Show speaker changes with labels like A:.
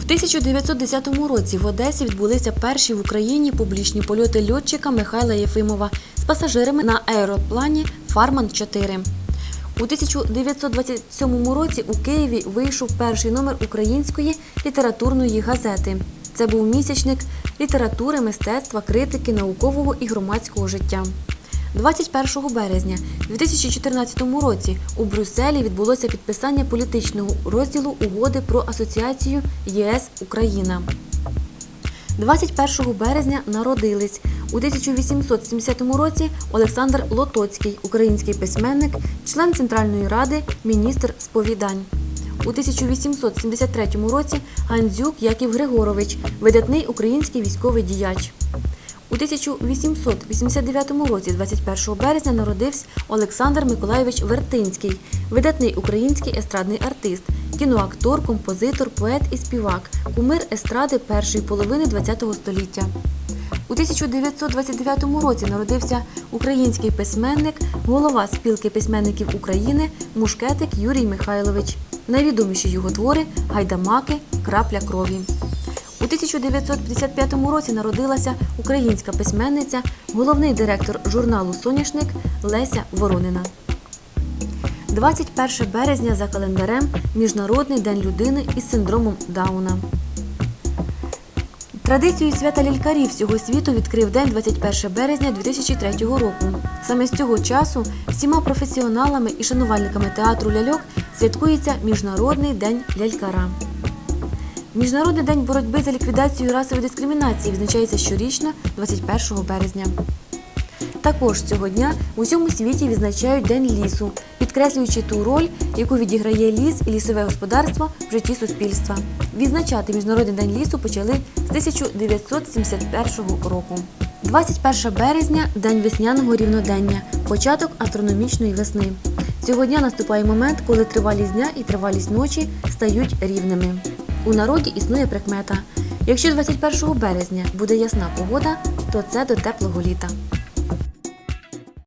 A: В 1910 році в Одесі відбулися перші в Україні публічні польоти льотчика Михайла Єфимова з пасажирами на аероплані Фарман 4 У 1927 році у Києві вийшов перший номер української літературної газети. Це був місячник літератури, мистецтва, критики, наукового і громадського життя. 21 березня 2014 році у Брюсселі відбулося підписання політичного розділу угоди про асоціацію ЄС Україна. 21 березня народились у 1870 році Олександр Лотоцький, український письменник, член Центральної ради, міністр сповідань. У 1873 році Гандзюк Яків Григорович, видатний український військовий діяч. У 1889 році, 21 березня, народився Олександр Миколайович Вертинський, видатний український естрадний артист, кіноактор, композитор, поет і співак, кумир естради першої половини ХХ століття. У 1929 році народився український письменник, голова спілки письменників України Мушкетик Юрій Михайлович. Найвідоміші його твори Гайдамаки, Крапля крові. У 1955 році народилася українська письменниця, головний директор журналу Соняшник Леся Воронина. 21 березня за календарем Міжнародний день людини із синдромом Дауна. Традицію свята лялькарів всього світу відкрив день 21 березня 2003 року. Саме з цього часу всіма професіоналами і шанувальниками театру ляльок святкується Міжнародний день лялькара. Міжнародний день боротьби за ліквідацію расової дискримінації відзначається щорічно 21 березня. Також цього дня в усьому світі відзначають День лісу, підкреслюючи ту роль, яку відіграє ліс і лісове господарство в житті суспільства. Відзначати Міжнародний день лісу почали з 1971 року. 21 березня день весняного рівнодення, початок астрономічної весни. Цього дня наступає момент, коли тривалість дня і тривалість ночі стають рівними. У народі існує прикмета. Якщо 21 березня буде ясна погода, то це до теплого літа.